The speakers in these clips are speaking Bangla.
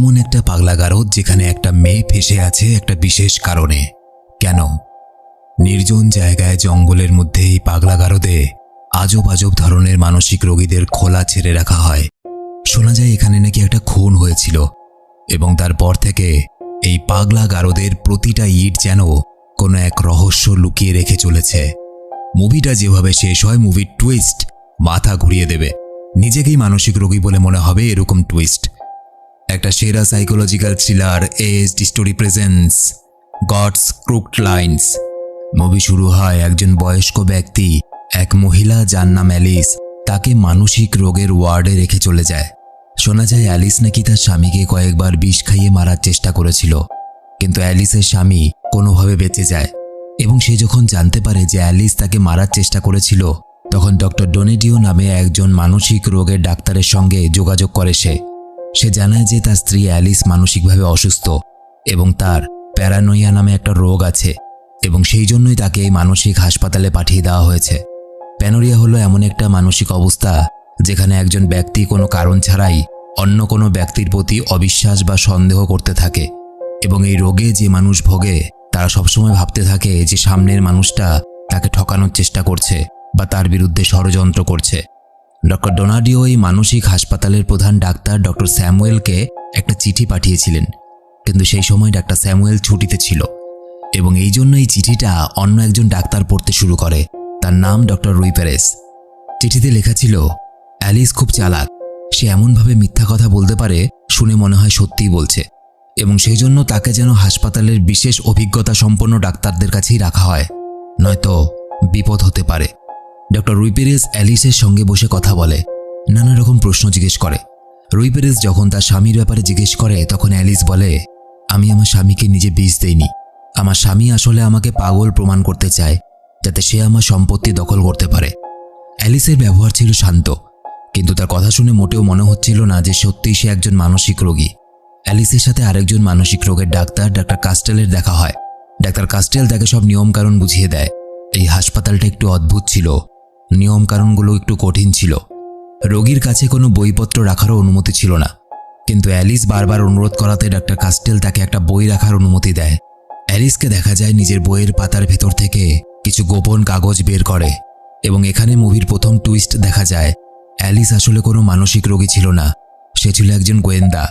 এমন একটা পাগলা গারদ যেখানে একটা মেয়ে ফেসে আছে একটা বিশেষ কারণে। কেন? নির্জন জায়গায় জঙ্গলের মধ্যে এই পাগলা গারদে আজব আজব ধরনের মানসিক রোগীদের খোলা ছেড়ে রাখা হয়। শোনা যায় এখানে নাকি একটা খুন হয়েছিল এবং তারপর থেকে এই পাগলা গারদের প্রতিটা ইট যেন কোনো এক রহস্য লুকিয়ে রেখে চলেছে। মুভিটা যেভাবে শেষ হয়, মুভির টুইস্ট মাথা ঘুরিয়ে দেবে। নিজেকেই মানসিক রোগী বলে মনে হবে এরকম টুইস্ট একটা সেরা psychological thriller age story presents God's crooked lines movie শুরু হয় একজন বয়স্ক ব্যক্তি, এক মহিলা যার নাম অ্যালিস তাকে মানসিক রোগের ওয়ার্ডে রেখে চলে যায়। শোনা যায় অ্যালিস নাকি তার স্বামীকে কয়েকবার বিষ খাইয়ে মারার চেষ্টা করেছিল, কিন্তু অ্যালিসের স্বামী কোনোভাবে বেঁচে যায় এবং সে যখন জানতে পারে যে অ্যালিস তাকে মারার চেষ্টা করেছিল, তখন ডক্টর ডোনেডিও নামে একজন মানসিক রোগের ডাক্তারের সঙ্গে যোগাযোগ করে সে। সে জানায় যে তার স্ত্রী অ্যালিস মানসিকভাবে অসুস্থ এবং তার প্যারানোইয়া নামে একটা রোগ আছে এবং সেই জন্যই তাকে এই মানসিক হাসপাতালে পাঠিয়ে দেওয়া হয়েছে। প্যানোরিয়া হলো এমন একটা মানসিক অবস্থা যেখানে একজন ব্যক্তি কোনো কারণ ছাড়াই অন্য কোনো ব্যক্তির প্রতি অবিশ্বাস বা সন্দেহ করতে থাকে এবং এই রোগে যে মানুষ ভোগে, তারা সবসময় ভাবতে থাকে যে সামনের মানুষটা তাকে ঠকানোর চেষ্টা করছে বা তার বিরুদ্ধে ষড়যন্ত্র করছে। ডক্টর ডোনাডিও এই মানসিক হাসপাতালের প্রধান ডাক্তার ডক্টর স্যামুয়েলকে একটা চিঠি পাঠিয়েছিলেন। কিন্তু সেই সময় ডাক্তার স্যামুয়েল ছুটিতে ছিল এবং এই জন্য এই চিঠিটা অন্য একজন ডাক্তার পড়তে শুরু করে। তার নাম ডক্টর রুই প্যারেস চিঠিতে লেখা ছিল, অ্যালিস খুব চালাক। সে এমনভাবে মিথ্যা কথা বলতে পারে শুনে মনে হয় সত্যিই বলছে। এবং সেই জন্য তাকে যেন হাসপাতালের বিশেষ অভিজ্ঞতা সম্পন্ন ডাক্তারদের কাছেই রাখা হয়। নয়তো বিপদ হতে পারে। ডক্টর রুইপেরেস অ্যালিসের সঙ্গে বসে কথা বলে। নানা রকম প্রশ্ন জিজ্ঞেস করে। রুইপেরেস যখন তার স্বামীর ব্যাপারে জিজ্ঞেস করে, তখন অ্যালিস বলে, আমি আমার স্বামীকে নিজে বিষ দেইনি। আমার স্বামী আসলে আমাকে পাগল প্রমাণ করতে চায়, যাতে সে আমার সম্পত্তি দখল করতে পারে। অ্যালিসের ব্যবহার ছিল শান্ত, কিন্তু তার কথা শুনে মোটেও মনে হচ্ছিল না যে সত্যিই সে একজন মানসিক রোগী। অ্যালিসের সাথে আরেকজন মানসিক রোগের ডাক্তার ডাক্তার কাস্টেলের দেখা হয়। ডাক্তার কাস্টেল তাকে সব নিয়মকানুন বুঝিয়ে দেয়। এই হাসপাতালটা একটু অদ্ভুত ছিল। নিয়মকানুনগুলো একটু কঠিন ছিল। রোগীর কাছে কোনো বইপত্র রাখারও অনুমতি ছিল না। কিন্তু অ্যালিস বারবার অনুরোধ করাতে ডাক্তার কাস্টেল তাকে একটা বই রাখার অনুমতি দেয়। অ্যালিসকে দেখা যায় নিজের বইয়ের পাতার ভেতর থেকে কিছু গোপন কাগজ বের করে এবং এখানে মুভির প্রথম টুইস্ট দেখা যায়, অ্যালিস আসলে কোনো মানসিক রোগী ছিল না, সে ছিল একজন গোয়েন্দা।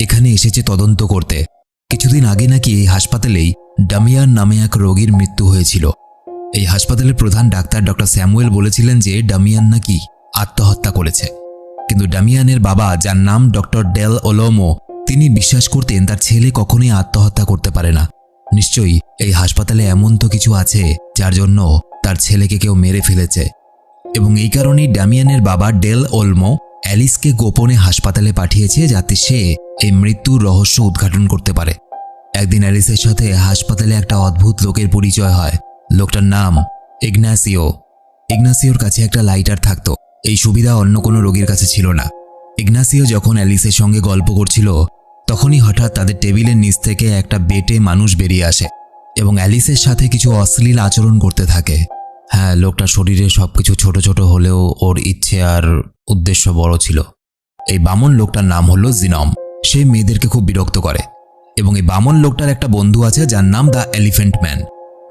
এখানে এসেছে তদন্ত করতে। কিছুদিন আগে নাকি এই হাসপাতালেই ডামিয়ান নামে এক রোগীর মৃত্যু হয়েছিল। এই হাসপাতালের প্রধান ডাক্তার ডক্টর স্যামুয়েল বলেছিলেন যে ডামিয়ান নাকি আত্মহত্যা করেছে। কিন্তু ডামিয়ানের বাবা, যার নাম ডক্টর ডেল ওলোমো, তিনি বিশ্বাস করতেন তার ছেলে কখনোই আত্মহত্যা করতে পারে না। নিশ্চয়ই এই হাসপাতালে এমন তো কিছু আছে যার জন্য তার ছেলেকে কেউ মেরে ফেলেছে। এবং এই কারণেই ড্যামিয়ানের বাবা ডেল ওলমো অ্যালিসকে গোপনে হাসপাতালে পাঠিয়েছে যাতে সে এই মৃত্যুর রহস্য উদ্ঘাটন করতে পারে। একদিন অ্যালিসের সাথে হাসপাতালে একটা অদ্ভুত লোকের পরিচয় হয়। লোকটার নাম ইগনাসিও। ইগনাসিওর কাছে একটা লাইটার থাকতো। এই সুবিধা অন্য কোনো রোগীর কাছে ছিল না। ইগনাসিও যখন অ্যালিসের সঙ্গে গল্প করছিল, তখনই হঠাৎ তাদের টেবিলের নিচ থেকে একটা বেটে মানুষ বেরিয়ে আসে এবং অ্যালিসের সাথে কিছু অশ্লীল আচরণ করতে থাকে। হ্যাঁ লোকটার শরীরে সব কিছু ছোট ছোট হলেও ওর ইচ্ছে আর উদ্দেশ্য বড় ছিল। এই বামন লোকটার নাম হলো জিনম। সে মেয়েদেরকে খুব বিরক্ত করে এবং এই বামন লোকটার একটা বন্ধু আছে যার নাম দ্য এলিফেন্ট ম্যান।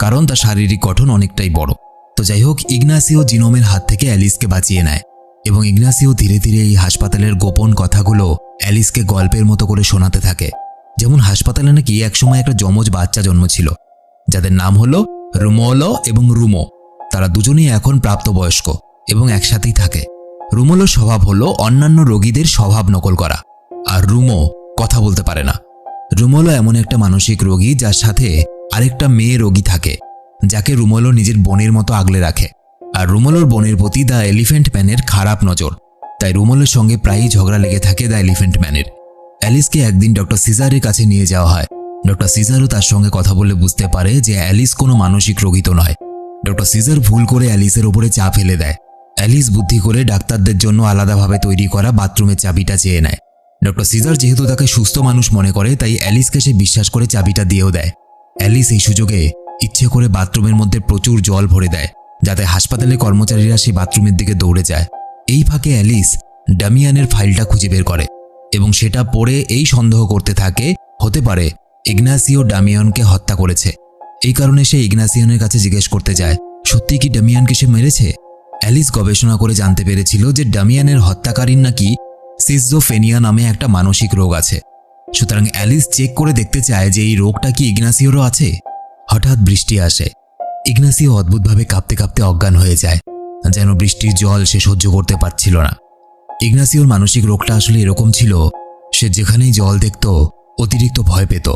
কারণ তার শারীরিক গঠন অনেকটাই বড়। তো যাই হোক ইগনাসিও জিনোমের হাত থেকে অ্যালিসকে বাঁচিয়ে নেয় এবং ইগনাসিও ধীরে ধীরে এই হাসপাতালের গোপন কথাগুলো অ্যালিসকে গল্পের মতো করে শোনাতে থাকে। যেমন হাসপাতালে নাকি একসময় একটা যমজ বাচ্চা জন্ম ছিল যাদের নাম হলো রুমোলো এবং রুমো। তারা দুজনেই এখন প্রাপ্তবয়স্ক এবং একসাথেই থাকে। রুমোলোর স্বভাব হলো অন্যান্য রোগীদের স্বভাব নকল করা, আর রুমো কথা বলতে পারে না। রুমোলো এমন একটা মানসিক রোগী যার সাথে আরেকটা মেয়ে রোগী থাকে, যাকে রুমোলো নিজের বোনের মতো আগলে রাখে। আর রুমোলোর বোনের প্রতি দ্য এলিফেন্ট ম্যানের খারাপ নজর। তাই রুমোলোর সঙ্গে প্রায়ই ঝগড়া লেগে থাকে দ্য এলিফেন্ট ম্যানের। অ্যালিসকে একদিন ডক্টর সিজারের কাছে নিয়ে যাওয়া হয়। ডক্টর সিজারও তার সঙ্গে কথা বলে বুঝতে পারে যে অ্যালিস কোনো মানসিক রোগী তো নয়। ডক্টর সিজার ভুল করে অ্যালিসের ওপরে চা ফেলে দেয়। অ্যালিস বুদ্ধি করে ডাক্তারদের জন্য আলাদাভাবে তৈরি করা বাথরুমের চাবিটা চেয়ে নেয়। ডক্টর সিজার যেহেতু তাকে সুস্থ মানুষ মনে করে, তাই অ্যালিসকে সে বিশ্বাস করে চাবিটা দিয়েও দেয়। অ্যালিস এই সুযোগে ইচ্ছে করে বাথরুমের মধ্যে প্রচুর জল ভরে দেয়, যাতে হাসপাতালে কর্মচারীরা সেই বাথরুমের দিকে দৌড়ে যায়। এই ফাঁকে অ্যালিস ডামিয়ানের ফাইলটা খুঁজে বের করে এবং সেটা পড়ে এই সন্দেহ করতে থাকে, হতে পারে ইগনাসিও ডামিয়নকে হত্যা করেছে। এই কারণে সে ইগনাসিয়নের কাছে জিজ্ঞেস করতে যায়, সত্যি কি ডামিয়ানকে সে মেরেছে? অ্যালিস গবেষণা করে জানতে পেরেছিল যে ডামিয়ানের হত্যাকারীর নাকি সিজোফেনিয়া নামে একটা মানসিক রোগ আছে। সুতরাং অ্যালিস চেক করে দেখতে চায় যে এই রোগটা কি ইগনাসিওরও আছে। হঠাৎ বৃষ্টি আসে। ইগনাসিও অদ্ভুতভাবে কাঁপতে কাঁপতে অজ্ঞান হয়ে যায়, যেন বৃষ্টির জল সে সহ্য করতে পারছিল না। ইগনাসিওর মানসিক রোগটা আসলে এরকম ছিল, সে যেখানেই জল দেখত, অতিরিক্ত ভয় পেত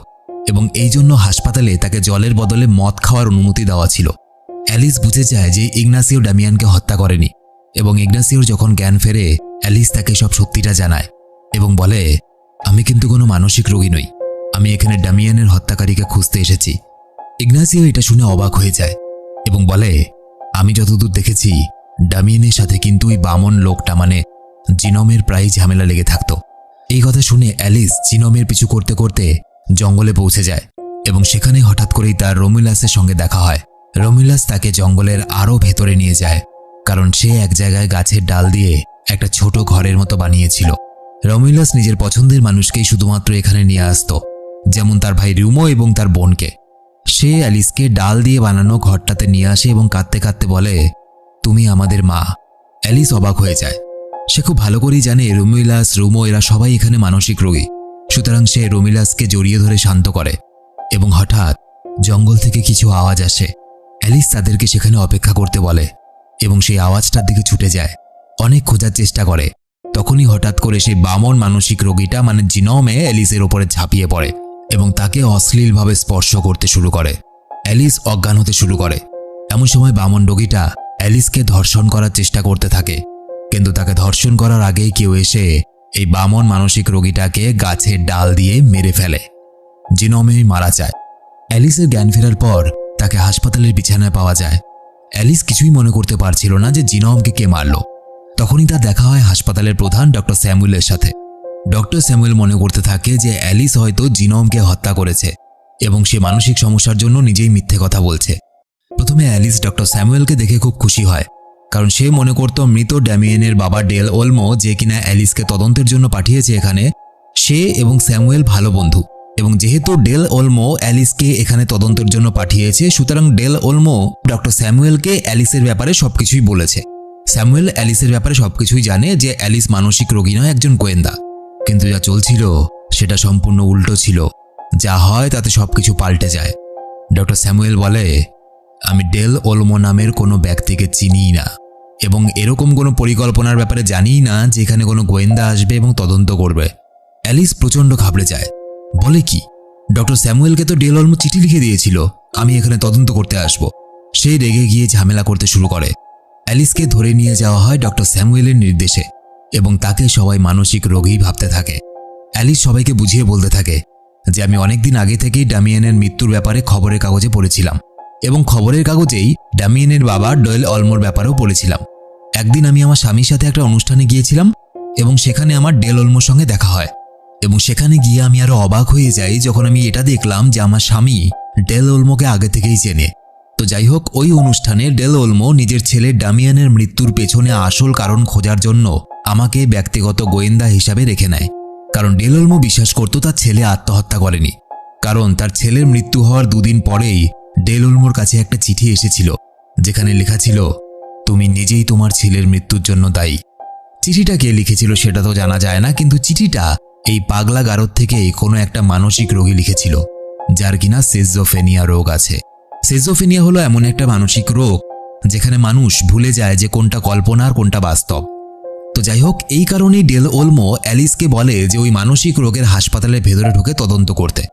এবং এই জন্য হাসপাতালে তাকে জলের বদলে মদ খাওয়ার অনুমতি দেওয়া ছিল। অ্যালিস বুঝে যায় যে ইগনাসিও ডামিয়ানকে হত্যা করেনি এবং ইগনাসিওর যখন জ্ঞান ফেরে, অ্যালিস তাকে সব সত্যিটা জানায় এবং বলে আমি কিন্তু কোনো মানসিক রোগী নই। আমি এখানে ডামিয়ানের হত্যাকারীকে খুঁজতে এসেছি। ইগনাসিও এটা শুনে অবাক হয়ে যায় এবং বলে, আমি যতদূর দেখেছি, ডামিয়ানের সাথে কিন্তু ওই বামন লোকটা মানে জিনমের প্রায় ঝামেলা লেগে থাকতো। এই কথা শুনে অ্যালিস জিনমের পিছু করতে করতে জঙ্গলে পৌঁছে যায় এবং সেখানে হঠাৎ করেই তার রমিলাসের সঙ্গে দেখা হয়। রমিলাস তাকে জঙ্গলের আরও ভেতরে নিয়ে যায়, কারণ সে এক জায়গায় গাছের ডাল দিয়ে একটা ছোট ঘরের মতো বানিয়েছিল। রমিলাস নিজের পছন্দের মানুষকেই শুধুমাত্র এখানে নিয়ে আসত, যেমন তার ভাই রুমো এবং তার বোনকে। সে অ্যালিসকে ডাল দিয়ে বানানো ঘরটাতে নিয়ে আসে এবং কাঁদতে কাঁদতে বলে, তুমি আমাদের মা। অ্যালিস অবাক হয়ে যায়। সে খুব ভালো করেই জানে রুমিলাস, রুমো এরা সবাই এখানে মানসিক রোগী। সুতরাং সে রমিলাসকে জড়িয়ে ধরে শান্ত করে এবং হঠাৎ জঙ্গল থেকে কিছু আওয়াজ আসে। অ্যালিস তাদেরকে সেখানে অপেক্ষা করতে বলে এবং সেই আওয়াজটার দিকে ছুটে যায়। অনেক খোঁজার চেষ্টা করে। তখনই হঠাৎ করে সেই বামন মানসিক রোগীটা মানে জিনমে অ্যালিসের ওপরে ঝাঁপিয়ে পড়ে এবং তাকে অশ্লীলভাবে স্পর্শ করতে শুরু করে। অ্যালিস অজ্ঞান হতে শুরু করে। এমন সময় বামন রোগীটা অ্যালিসকে ধর্ষণ করার চেষ্টা করতে থাকে। কিন্তু তাকে ধর্ষণ করার আগেই কেউ এসে এই বামন মানসিক রোগীটাকে গাছের ডাল দিয়ে মেরে ফেলে। জিনমে মারা যায়। অ্যালিসের জ্ঞান ফেরার পর তাকে হাসপাতালের বিছানায় পাওয়া যায়। অ্যালিস কিছুই মনে করতে পারছিল না যে জিনমকে কে মারল। তখনই তার দেখা হয় হাসপাতালের প্রধান ডক্টর স্যামুয়েলের সাথে। ডক্টর স্যামুয়েল মনে করতে থাকে যে অ্যালিস হয়তো জিনমকে হত্যা করেছে এবং সে মানসিক সমস্যার জন্য নিজেই মিথ্যে কথা বলছে। প্রথমে অ্যালিস ডক্টর স্যামুয়েলকে দেখে খুব খুশি হয়, কারণ সে মনে করত মৃত ড্যামিয়েনের বাবা ডেল ওলমো যে কিনা অ্যালিসকে তদন্তের জন্য পাঠিয়েছে এখানে, সে এবং স্যামুয়েল ভালো বন্ধু। এবং যেহেতু ডেল ওলমো অ্যালিসকে এখানে তদন্তের জন্য পাঠিয়েছে, সুতরাং ডেল ওলমো ডক্টর স্যামুয়েলকে অ্যালিসের ব্যাপারে সবকিছুই বলেছে। স্যামুয়েল অ্যালিসের ব্যাপারে সবকিছুই জানে যে অ্যালিস মানসিক রোগী নয়, একজন গোয়েন্দা। কিন্তু যা চলছিল, সেটা সম্পূর্ণ উল্টো ছিল। যা হয়, তাতে সবকিছু পাল্টে যায়। ডক্টর স্যামুয়েল বলে, আমি ডেল ওলমো নামের কোনো ব্যক্তিকে চিনিই না। এবং এরকম কোনো পরিকল্পনার ব্যাপারে জানিই না যে এখানে কোনো গোয়েন্দা আসবে এবং তদন্ত করবে। অ্যালিস প্রচণ্ড ঘাবড়ে যায়। বলে কি? ডক্টর স্যামুয়েলকে তো ডেল ওলমো চিঠি লিখে দিয়েছিল। আমি এখানে তদন্ত করতে আসব। সে রেগে গিয়ে ঝামেলা করতে শুরু করে। অ্যালিসকে ধরে নিয়ে যাওয়া হয় ডক্টর স্যামুয়েলের নির্দেশে এবং তাকে সবাই মানসিক রোগী ভাবতে থাকে। অ্যালিস সবাইকে বুঝিয়ে বলতে থাকে যে আমি অনেকদিন আগে থেকেই ডামিয়ানের মৃত্যুর ব্যাপারে খবরের কাগজে পড়েছিলাম এবং খবরের কাগজেই ডামিয়ানের বাবা ডয়েল অলমোর ব্যাপারেও পড়েছিলাম। একদিন আমি আমার স্বামীর সাথে একটা অনুষ্ঠানে গিয়েছিলাম এবং সেখানে আমার ডেল অলমোর সঙ্গে দেখা হয় এবং সেখানে গিয়ে আমি আরও অবাক হয়ে যাই যখন আমি এটা দেখলাম যে আমার স্বামী ডেল ওলমোকে আগে থেকেই চেনে। তো যাই হোক ওই অনুষ্ঠানে ডেল ওলমো নিজের ছেলে ডামিয়ানের মৃত্যুর পেছনে আসল কারণ খোঁজার জন্য আমাকে ব্যক্তিগত গোয়েন্দা হিসাবে রেখে নেয়। কারণ ডেল ওলমো বিশ্বাস করত তার ছেলে আত্মহত্যা করেনি। কারণ তার ছেলের মৃত্যু হওয়ার দুদিন পরেই ডেল ওলমোর কাছে একটা চিঠি এসেছিল, যেখানে লেখা ছিল, তুমি নিজেই তোমার ছেলের মৃত্যুর জন্য দায়ী। চিঠিটা কে লিখেছিল সেটা তো জানা যায় না, কিন্তু চিঠিটা এই পাগলা গারদ থেকে কোনো একটা মানসিক রোগী লিখেছিল, যার কিনা সেজোফেনিয়া রোগ আছে। সেজোফেনিয়া হলো এমন একটা মানসিক রোগ যেখানে মানুষ ভুলে যায় যে কোনটা কল্পনা আর কোনটা বাস্তব। তো যাই হোক, এই কারণেই ডেল ওলমো অ্যালিসকে বলে যে ওই মানসিক রোগের হাসপাতালের ভেতরে ঢুকে তদন্ত করতে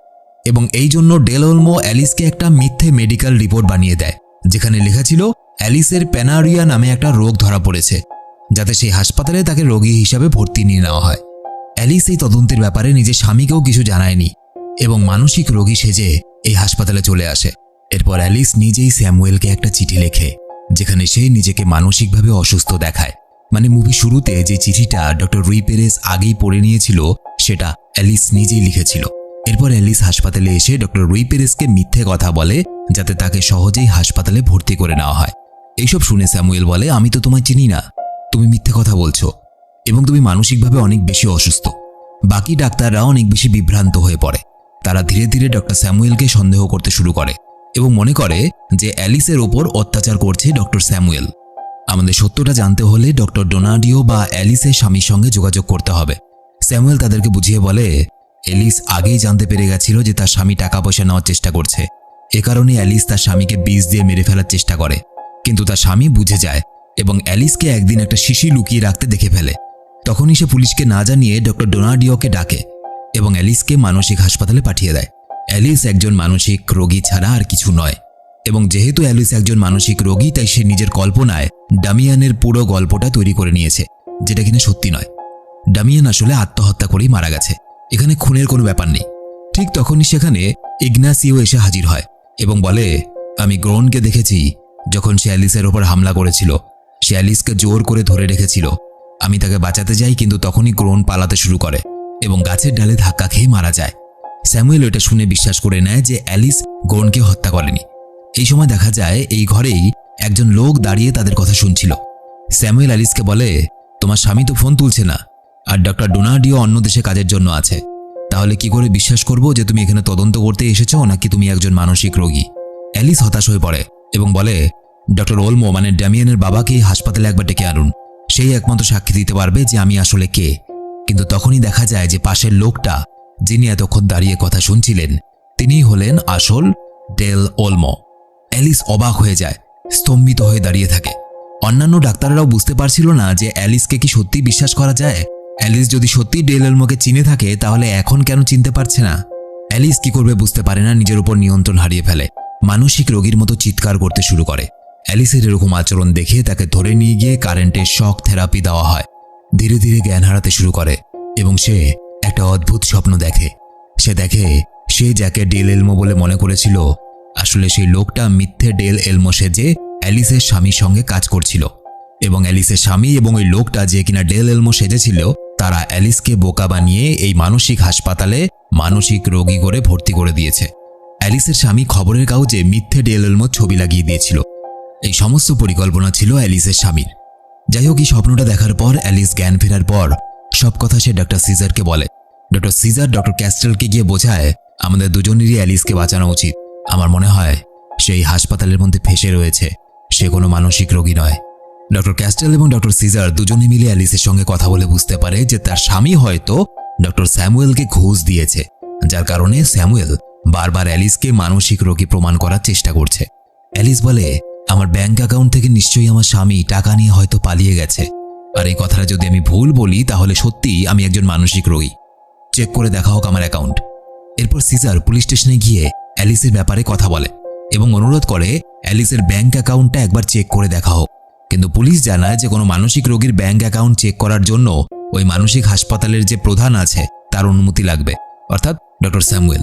এবং এই জন্য ডেল ওলমো অ্যালিসকে একটা মিথ্যে মেডিকেল রিপোর্ট বানিয়ে দেয়, যেখানে লেখা ছিল, অ্যালিসের প্যানারিয়া নামে একটা রোগ ধরা পড়েছে, যাতে সেই হাসপাতালে তাকে রোগী হিসাবে ভর্তি নিয়ে নেওয়া হয়। অ্যালিস এই তদন্তের ব্যাপারে নিজের স্বামীকেও কিছু জানায়নি এবং মানসিক রোগী সেজে এই হাসপাতালে চলে আসে। এরপর অ্যালিস নিজেই স্যামুয়েলকে একটা চিঠি লেখে, যেখানে সে নিজেকে মানসিকভাবে অসুস্থ দেখায়। মানে মুভি শুরুতে যে চিঠিটা ডক্টর রুই পেরেস আগেই পড়ে নিয়েছিল, সেটা অ্যালিস নিজেই লিখেছিল। এরপর অ্যালিস হাসপাতালে এসে ডক্টর রুই পেরেসকে মিথ্যে কথা বলে, যাতে তাকে সহজেই হাসপাতালে ভর্তি করে নেওয়া হয়। এইসব শুনে স্যামুয়েল বলে, আমি তো তোমায় চিনি না। তুমি মিথ্যে কথা বলছো। এবং তুমি মানসিকভাবে অনেক বেশি অসুস্থ। বাকি ডাক্তাররা অনেক বেশি বিভ্রান্ত হয়ে পড়ে। তারা ধীরে ধীরে ডক্টর স্যামুয়েলকে সন্দেহ করতে শুরু করে। এবং মনে করে যে অ্যালিসের ওপর অত্যাচার করছে ডক্টর স্যামুয়েল। আমাদের সত্যটা জানতে হলে ডক্টর ডোনাডিও বা অ্যালিসের স্বামীর সঙ্গে যোগাযোগ করতে হবে। স্যামুয়েল তাদেরকে বুঝিয়ে বলে, অ্যালিস আগেই জানতে পেরে গেছিল যে তার স্বামী টাকা পয়সা নেওয়ার চেষ্টা করছে। এ কারণে অ্যালিস তার স্বামীকে বিষ দিয়ে মেরে ফেলার চেষ্টা করে। কিন্তু তার স্বামী বুঝে যায় এবং অ্যালিসকে একদিন একটা শিশি লুকিয়ে রাখতে দেখে ফেলে। তখনই সে পুলিশকে না জানিয়ে ডক্টর ডোনাডিওকে ডাকে এবং অ্যালিসকে মানসিক হাসপাতালে পাঠিয়ে দেয়। অ্যালিস একজন মানসিক রোগী ছাড়া আর কিছু নয়। এবং যেহেতু অ্যালিস একজন মানসিক রোগী, তাই সে নিজের কল্পনায় ডামিয়ানের পুরো গল্পটা তৈরি করে নিয়েছে, যেটা কিনা সত্যি নয়। ডামিয়ান আসলে আত্মহত্যা করেই মারা গেছে। এখানে খুনের কোনো ব্যাপার নেই। ঠিক তখনই সেখানে ইগনাসিও এসে হাজির হয় এবং বলে, আমি গ্রোনকে দেখেছি, যখন সে অ্যালিসের ওপর হামলা করেছিল। সে অ্যালিসকে জোর করে ধরে রেখেছিল। আমি তাকে বাঁচাতে যাই, কিন্তু তখনই গ্রোন পালাতে শুরু করে এবং গাছের ডালে ধাক্কা খেয়ে মারা যায়। স্যামুয়েল এটা শুনে বিশ্বাস করে নেয় যে অ্যালিস গ্রোনকে হত্যা করেনি। এই সময় দেখা যায় এই ঘরেই একজন লোক দাঁড়িয়ে তাদের কথা শুনছিল। স্যামুয়েল অ্যালিসকে বলে, তোমার স্বামী তো ফোন তুলছে না, আর ডক্টর ডোনাডিও অন্য দেশে কাজের জন্য আছে। তাহলে কি করে বিশ্বাস করব যে তুমি এখানে তদন্ত করতে এসেছ নাকি তুমি একজন মানসিক রোগী? অ্যালিস হতাশ হয়ে পড়ে এবং বলে, ডক্টর ওলমো মানে ড্যামিয়ানের বাবাকে হাসপাতালে একবার ডেকে আনুন। সেই একমাত্র সাক্ষী দিতে পারবে যে আমি আসলে কে। কিন্তু তখনই দেখা যায় যে পাশের লোকটা যিনি এতক্ষণ দাঁড়িয়ে কথা শুনছিলেন, তিনিই হলেন আসল ডেল ওলমো। অ্যালিস অবাক হয়ে যায়, স্তম্ভিত হয়ে দাঁড়িয়ে থাকে। অন্যান্য ডাক্তাররাও বুঝতে পারছিল না যে অ্যালিসকে কি সত্যি বিশ্বাস করা যায়। অ্যালিস যদি সত্যি ডেল এলমোকে চিনে থাকে, তাহলে এখন কেন চিনতে পারছে না? অ্যালিস কি করবে বুঝতে পারে না, নিজের উপর নিয়ন্ত্রণ হারিয়ে ফেলে। মানসিক রোগীর মতো চিৎকার করতে শুরু করে। অ্যালিসের এরকম আচরণ দেখে তাকে ধরে নিয়ে গিয়ে কারেন্টের শক থেরাপি দেওয়া হয়। ধীরে ধীরে জ্ঞান হারাতে শুরু করে, এবং সে একটা অদ্ভুত স্বপ্ন দেখে। সে দেখে সে যাকে ডেল এলমো বলে মনে করেছিল, আসলে সেই লোকটা মিথ্যে ডেল এলমো সেজে অ্যালিসের স্বামীর সঙ্গে কাজ করছিল। এবং অ্যালিসের স্বামী এবং ওই লোকটা যে কিনা ডেল এলমো সেজেছিল, তারা অ্যালিসকে বোকা বানিয়ে এই মানসিক হাসপাতালে মানসিক রোগী করে ভর্তি করে দিয়েছে। অ্যালিসের স্বামী খবরের কাগজে মিথ্যে ডেল এলমোর ছবি লাগিয়ে দিয়েছিল। এই সমস্ত পরিকল্পনা ছিল অ্যালিসের স্বামীর। যাই হোক, এই স্বপ্নটা দেখার পর অ্যালিস জ্ঞান ফেরার পর সব কথা সে ডাক্তার সিজারকে বলে। ডক্টর সিজার ডক্টর ক্যাস্টেলকে গিয়ে বোঝায় আমাদের দুজনেরই অ্যালিসকে বাঁচানো উচিত। আমার মনে হয় সেই হাসপাতালের মধ্যে ফেসে রয়েছে। সে কোনো মানসিক রোগী নয়। ডক্টর ক্যাস্টেল এবং ডক্টর সিজার দুজনে মিলে অ্যালিসের সঙ্গে কথা বলে বুঝতে পারে যে তার স্বামী হয়তো ডক্টর স্যামুয়েলকে ঘুষ দিয়েছে। যার কারণে স্যামুয়েল বারবার অ্যালিসকে মানসিক রোগী প্রমাণ করার চেষ্টা করছে। অ্যালিস বলে, আমার ব্যাংক অ্যাকাউন্ট থেকে নিশ্চয়ই আমার স্বামী টাকা নিয়ে হয়তো পালিয়ে গেছে। আর এই কথাটা যদি আমি ভুল বলি, তাহলে সত্যিই আমি একজন মানসিক রোগী। চেক করে দেখা হোক আমার অ্যাকাউন্ট এরপর সিজার পুলিশ স্টেশনে গিয়ে অ্যালিসের ব্যাপারে কথা বলে এবং অনুরোধ করে অ্যালিসের ব্যাংক অ্যাকাউন্টটা একবার চেক করে দেখা হোক। কিন্তু পুলিশ জানায় যে কোনো মানসিক রোগীর ব্যাংক অ্যাকাউন্ট চেক করার জন্য ওই মানসিক হাসপাতালের যে প্রধান আছে, তার অনুমতি লাগবে, অর্থাৎ ডক্টর স্যামুয়েল।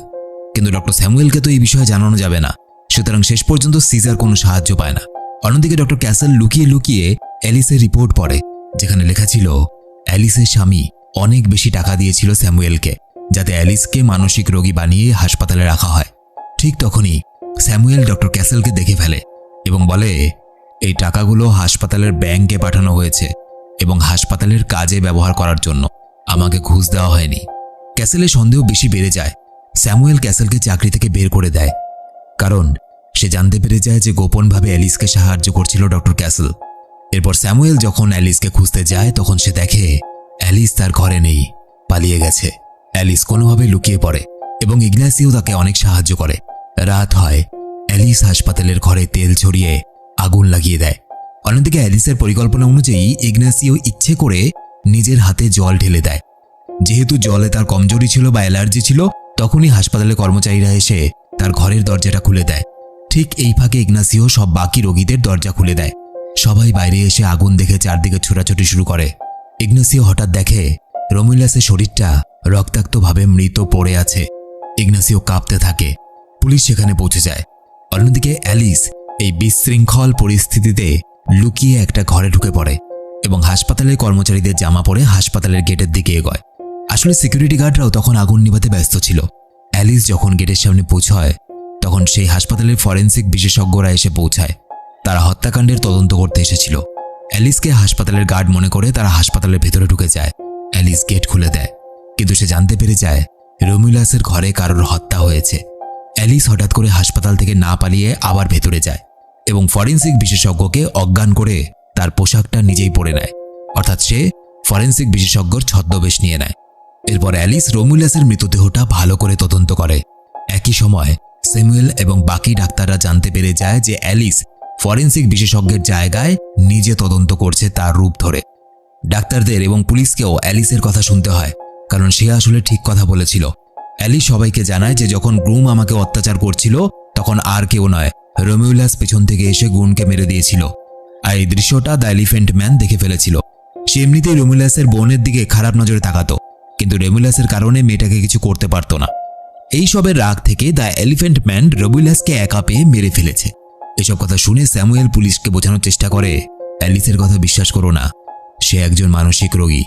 কিন্তু ডক্টর স্যামুয়েলকে তো এই বিষয়ে জানানো যাবে না। সুতরাং শেষ পর্যন্ত সিজার কোনো সাহায্য পায় না। অন্যদিকে ডক্টর ক্যাসেল লুকিয়ে লুকিয়ে অ্যালিসের রিপোর্ট পড়ে, যেখানে লেখা ছিল অ্যালিসের স্বামী অনেক বেশি টাকা দিয়েছিল স্যামুয়েলকে, যাতে অ্যালিসকে মানসিক রোগী বানিয়ে হাসপাতালে রাখা হয়। ঠিক তখনই স্যামুয়েল ডক্টর ক্যাসেলকে দেখে ফেলে এবং বলে, এই টাকাগুলো হাসপাতালের ব্যাংকে পাঠানো হয়েছে এবং হাসপাতালের কাজে ব্যবহার করার জন্য আমাকে ঘুষ দেওয়া হয়নি। ক্যাসেলের সন্দেহ বেশি বেড়ে যায়। স্যামুয়েল ক্যাসেলকে চাকরি থেকে বের করে দেয়, কারণ সে জানতে পেরে যায় যে গোপনভাবে অ্যালিসকে সাহায্য করছিল ডক্টর ক্যাসেল। এরপর স্যামুয়েল যখন অ্যালিসকে খুঁজতে যায়, তখন সে দেখে অ্যালিস তার ঘরে নেই, পালিয়ে গেছে। অ্যালিস কোনোভাবে লুকিয়ে পড়ে এবং ইগনাসিও তাকে অনেক সাহায্য করে। রাত হয়, অ্যালিস হাসপাতালের ঘরে তেল ছড়িয়ে আগুন লাগিয়ে দেয়। অন্যদিকে অ্যালিসের পরিকল্পনা অনুযায়ী ইগনাসিও ইচ্ছে করে নিজের হাতে জল ঢেলে দেয়। যেহেতু জলে তার কমজোরি ছিল বা অ্যালার্জি ছিল, তখনই হাসপাতালের কর্মচারীরা এসে তার ঘরের দরজাটা খুলে দেয়। ঠিক এই ফাঁকে ইগনাসিও সব বাকি রোগীদের দরজা খুলে দেয়। সবাই বাইরে এসে আগুন দেখে চারদিকে ছোটাছুটি শুরু করে। ইগনাসিও হঠাৎ দেখে রমিলাসের শরীরটা রক্তাক্তভাবে মৃত পড়ে আছে। ইগনাসিও কাঁপতে থাকে। পুলিশ সেখানে পৌঁছে যায়। অন্যদিকে অ্যালিস এই বিশৃঙ্খল পরিস্থিতিতে লুকিয়ে একটা ঘরে ঢুকে পড়ে এবং হাসপাতালের কর্মচারীদের জামা পরে হাসপাতালের গেটের দিকে এগোয়। আসলে সিকিউরিটি গার্ডরাও তখন আগুন নিভাতে ব্যস্ত ছিল। অ্যালিস যখন গেটের সামনে পৌঁছয়, তখন সেই হাসপাতালের ফরেন্সিক বিশেষজ্ঞরা এসে পৌঁছায়। তারা হত্যাকাণ্ডের তদন্ত করতে এসেছিল। অ্যালিসকে হাসপাতালের গার্ড মনে করে তারা হাসপাতালের ভেতরে ঢুকে যায়। অ্যালিস গেট খুলে দেয়। কিন্তু সে জানতে পেরে যায়, রোমিলাসের ঘরে কারোর হত্যা হয়েছে। অ্যালিস হঠাৎ করে হাসপাতাল থেকে না পালিয়ে আবার ভেতরে যায় এবং ফরেন্সিক বিশেষজ্ঞকে অজ্ঞান করে তার পোশাকটা নিজেই পরে নেয়। অর্থাৎ সে ফরেন্সিক বিশেষজ্ঞর ছদ্মবেশ নিয়ে নেয়। এরপর অ্যালিস রোমুলাসের মৃতদেহটা ভালো করে তদন্ত করে। একই সময় স্যামুয়েল এবং বাকি ডাক্তাররা জানতে পেরে যায় যে অ্যালিস ফরেন্সিক বিশেষজ্ঞের জায়গায় নিজে তদন্ত করছে তার রূপ ধরে। ডাক্তারদের এবং পুলিশকেও অ্যালিসের কথা শুনতে হয়, কারণ সে আসলে ঠিক কথা বলেছিল। অ্যালিস সবাইকে জানায় যে যখন গ্রুম আমাকে অত্যাচার করছিল, তখন আর কেউ নয়, রোমিউলাস পেছন থেকে এসে গুনকে মেরে দিয়েছিল। আর এই দৃশ্যটা দ্য এলিফেন্ট ম্যান দেখে ফেলেছিল। সে এমনিতেই রোমিউলাসের বোনের দিকে খারাপ নজরে তাকাতো, কিন্তু রেমুলাসের কারণে মেয়েটাকে কিছু করতে পারতো না। এই সবের রাগ থেকে দ্য এলিফেন্ট ম্যান রবুলাসকে একা পেয়ে মেরে ফেলেছে। এসব কথা শুনে স্যামুয়েল পুলিশকে বোঝানোর চেষ্টা করে। অ্যালিসের কথা বিশ্বাস করো না। সে একজন মানসিক রোগী।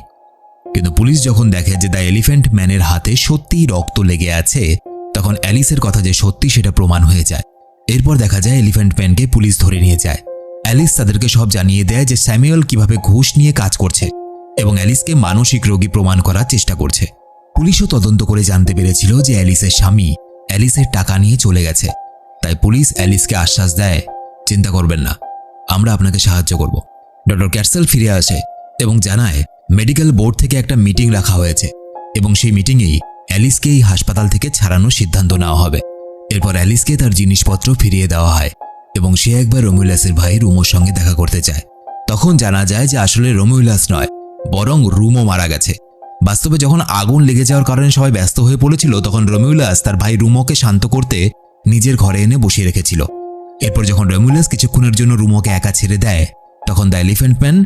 কিন্তু পুলিশ যখন দেখে যে দ্য এলিফেন্ট ম্যানের হাতে সত্যিই রক্ত লেগে আছে, তখন অ্যালিসের কথা যে সত্যি সেটা প্রমাণ হয়ে যায়। এরপর দেখা যায় এলিফেন্ট ম্যানকে পুলিশ ধরে নিয়ে যায়। অ্যালিস তাদেরকে সব জানিয়ে দেয় যে স্যামুয়েল কীভাবে ঘুষ নিয়ে কাজ করছে এবং অ্যালিসকে মানসিক রোগী প্রমাণ করার চেষ্টা করছে। পুলিশও তদন্ত করে জানতে পেরেছিল যে অ্যালিসের স্বামী অ্যালিসের টাকা নিয়ে চলে গেছে। তাই পুলিশ অ্যালিসকে আশ্বাস দেয়, চিন্তা করবেন না, আমরা আপনাকে সাহায্য করব। ডক্টর ক্যাটসেল ফিরে আসে এবং জানায়, মেডিকেল বোর্ড থেকে একটা মিটিং রাখা হয়েছে এবং সেই মিটিংয়েই অ্যালিসকে এই হাসপাতাল থেকে ছাড়ানোর সিদ্ধান্ত নেওয়া হবে। এরপর অ্যালিসকে তার জিনিসপত্র ফিরিয়ে দেওয়া হয় এবং সে একবার রোমিউলাসের ভাই রুমোর সঙ্গে দেখা করতে চায় তখন জানা যায় যে আসলে রোমিউলাস নয়, বরং রুমও মারা গেছে। বাস্তবে যখন আগুন লেগে যাওয়ার কারণে সবাই ব্যস্ত হয়ে পড়েছিল, তখন রমিউলাস তার ভাই রুমোকে শান্ত করতে নিজের ঘরে এনে বসিয়ে রেখেছিল। এরপর যখন রমিউলাস কিছুক্ষণের জন্য রুমোকে একা ছেড়ে দেয়, তখন দ্য এলিফেন্ট ম্যান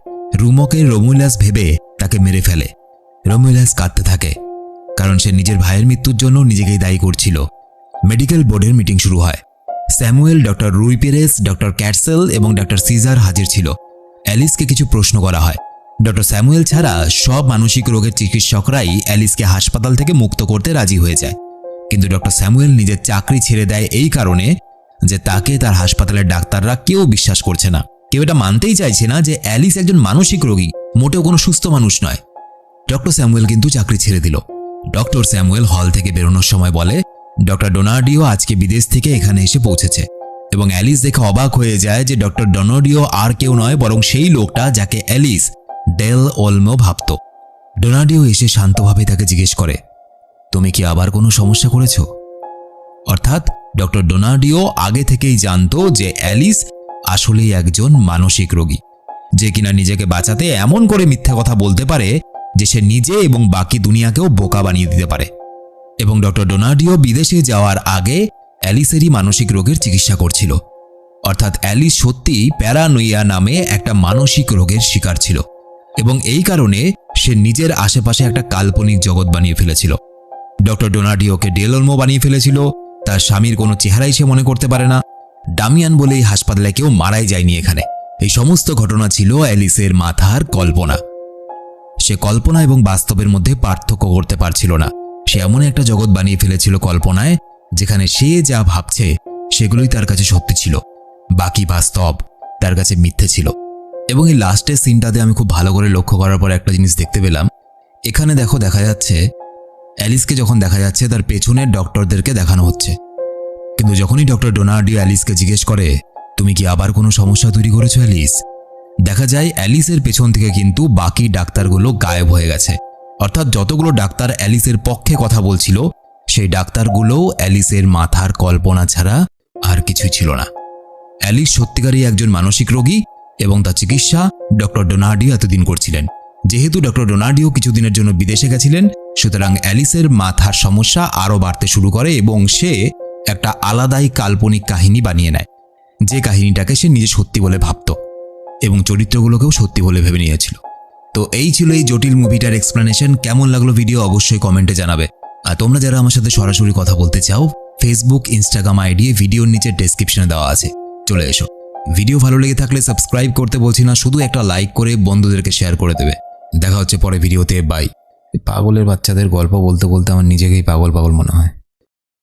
রুমোকে রমিউলাস ভেবে তাকে মেরে ফেলে। রমিউলাস কাঁদতে থাকে, কারণ সে নিজের ভাইয়ের মৃত্যুর জন্য নিজেকেই দায়ী করছিল। মেডিকেল বোর্ডের মিটিং শুরু হয়। Samuel, doctor Rui Perez doctor Katsell এবং ডক্টর সিজার হাজির ছিল। অ্যালিসকে কিছু প্রশ্ন করা হয়। ডক্টর স্যামুয়েল ছাড়া সব মানসিক রোগের চিকিৎসকরাই অ্যালিসকে হাসপাতাল থেকে মুক্ত করতে রাজি হয়ে যায়। কিন্তু ডক্টর স্যামুয়েল নিজের চাকরি ছেড়ে দেয় এই কারণে যে তাকে তার হাসপাতালের ডাক্তাররা কেউ বিশ্বাস করছে না। কেউ এটা মানতেই চাইছে না যে অ্যালিস একজন মানসিক রোগী, মোটেও কোনো সুস্থ মানুষ নয়। ডক্টর স্যামুয়েল কিন্তু চাকরি ছেড়ে দিল। ডক্টর স্যামুয়েল হল থেকে বেরোনোর সময় বলে, ডক্টর ডোনার্ডিও আজকে বিদেশ থেকে এখানে এসে পৌঁছেছে। এবং অ্যালিস দেখে অবাক হয়ে যায় যে ডক্টর ডোনার্ডিও আর কেউ নয়, বরং সেই লোকটা যাকে অ্যালিস ডেল ওলমো ভাবত। ডোনার্ডিও এসে শান্তভাবে তাকে জিজ্ঞেস করে তুমি কি আবার কোনো সমস্যা করেছ? অর্থাৎ ডক্টর ডোনার্ডিও আগে থেকেই জানতো যে অ্যালিস আসলেই একজন মানসিক রোগী, যে কিনা নিজেকে বাঁচাতে এমন করে মিথ্যা কথা বলতে পারে যে সে নিজে এবং বাকি দুনিয়াকেও বোকা বানিয়ে দিতে পারে। এবং ডক্টর ডোনার্ডিও বিদেশে যাওয়ার আগে অ্যালিসেরই মানসিক রোগের চিকিৎসা করছিল। অর্থাৎ অ্যালিস সত্যিই প্যারানোইয়া নামে একটা মানসিক রোগের শিকার ছিল এবং এই কারণে সে নিজের আশেপাশে একটা কাল্পনিক জগৎ বানিয়ে ফেলেছিল। ডক্টর ডোনার্ডিওকে ডেললমো বানিয়ে ফেলেছিল। তার স্বামীর কোনো চেহারাই সে মনে করতে পারে না। ডামিয়ান বলে এই হাসপাতালে কেউ মারাই যায়নি এখানে। এই সমস্ত ঘটনা ছিল অ্যালিসের মাথার কল্পনা। সে কল্পনা এবং বাস্তবের মধ্যে পার্থক্য করতে পারছিল না। সে এমন একটা জগৎ বানিয়ে ফেলেছিল কল্পনায়, যেখানে সে যা ভাবছে, সেগুলোই তার কাছে সত্যি ছিল। বাকি বাস্তব তার কাছে মিথ্যে ছিল। এবং এই লাস্টের সিনটাতে আমি খুব ভালো করে লক্ষ্য করার পর একটা জিনিস দেখতে পেলাম। এখানে দেখো দেখা যাচ্ছে অ্যালিসকে যখন দেখা যাচ্ছে, তার পেছনে ডক্টরদেরকে দেখানো হচ্ছে। কিন্তু যখনই ডক্টর ডোনার্ডিও অ্যালিসকে জিজ্ঞেস করে, তুমি কি আবার কোনো সমস্যা তৈরি করেছ, অ্যালিস? দেখা যায়, অ্যালিসের পেছন থেকে কিন্তু বাকি ডাক্তারগুলো গায়েব হয়ে গেছে। অর্থাৎ যতগুলো ডাক্তার অ্যালিসের পক্ষে কথা বলছিল, সেই ডাক্তারগুলোও অ্যালিসের মাথার কল্পনা ছাড়া আর কিছুই ছিল না। অ্যালিস সত্যিকারই একজন মানসিক রোগী এবং তার চিকিৎসা ডক্টর ডোনার্ডিও এতদিন করছিলেন। যেহেতু ডক্টর ডোনার্ডিও কিছুদিনের জন্য বিদেশে গেছিলেন, সুতরাং অ্যালিসের মাথার সমস্যা আরও বাড়তে শুরু করে এবং সে একটা আলাদাই কাল্পনিক কাহিনী বানিয়ে নেয়, যে কাহিনীটাকে সে নিজে সত্যি বলে ভাবত এবং চরিত্রগুলোকেও সত্যি বলে ভেবে নিয়েছিল। তো এই ছিল এই জটিল মুভিটার এক্সপ্লেনেশন কেমন লাগল ভিডিও অবশ্যই কমেন্টে জানাবে। আর তোমরা যারা আমার সাথে সরাসরি কথা বলতে চাও ফেসবুক ইনস্টাগ্রাম আইডি ভিডিওর নিচে ডেসক্রিপশনে দেওয়া আছে। চলে এসো। ভিডিও ভালো লেগে থাকলে সাবস্ক্রাইব করতে বলছি না, শুধু একটা লাইক করে বন্ধুদেরকে শেয়ার করে দেবে। দেখা হচ্ছে পরে ভিডিওতে বাই পাগলের বাচ্চাদের গল্প বলতে বলতে আমার নিজেকেই পাগল পাগল মনে হয়।